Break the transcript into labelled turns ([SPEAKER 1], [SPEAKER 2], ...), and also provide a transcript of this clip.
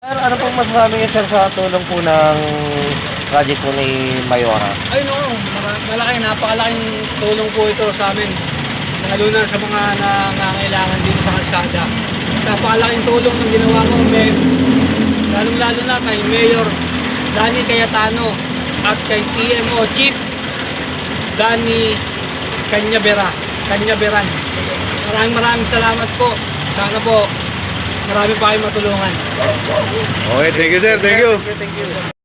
[SPEAKER 1] Sir, ano pong masasabi niyo sir sa tulong po ng project po ni Mayora?
[SPEAKER 2] Ay no, mara- malaki, napakalaking tulong po ito sa amin. Lalo na sa mga nangangailangan dito sa kalsada. Napakalaking tulong ng ginawa mo, Mem. Lalong lalo na kay Mayor Danny Cayetano at kay TMO Chief Danny Canyabera. Canyaberan. Maraming maraming salamat po. Sana po marami pa kayong matulungan.
[SPEAKER 3] Okay, thank you sir, thank you.
[SPEAKER 1] Thank you.